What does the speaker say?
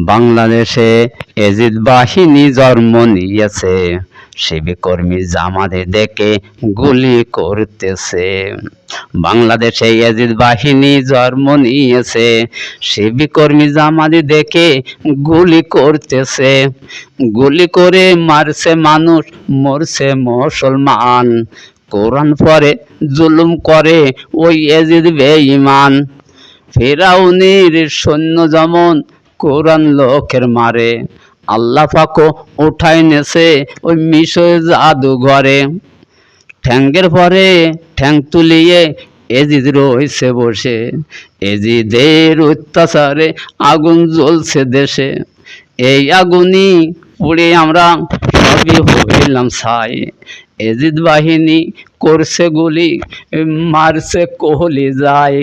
বাংলাদেশে এজিদ বাহিনী জন্ম নিয়েছে। শিবিকর্মী জামাতে দেখে গুলি করতেছে। বাংলাদেশে এজিদ বাহিনী জন্ম নিয়েছে। শিবিকর্মী জামাতে দেখে গুলি করতেছে। গুলি করে মারছে মানুষ, মরছে মুসলমান। কোরআন পরে জুলুম করে ওই এজিদ বেঈমান। ফেরাউনের সৈন্য যেমন কোরআন লোকের মারে। আল্লাহ পাকও উঠাই নেছে ওই মিশর জাদুঘরে। ঠ্যাঙ্গের পরে ঠ্যাং তুলিয়ে এজিদ রয়েছে বসে। এজিদের অত্যাচারে আগুন জ্বলছে দেশে। এই আগুনই পুড়ে আমরা সবই হইলাম ছাই। এজিদ বাহিনী করছে গুলি, মারছে কোহলি যায়।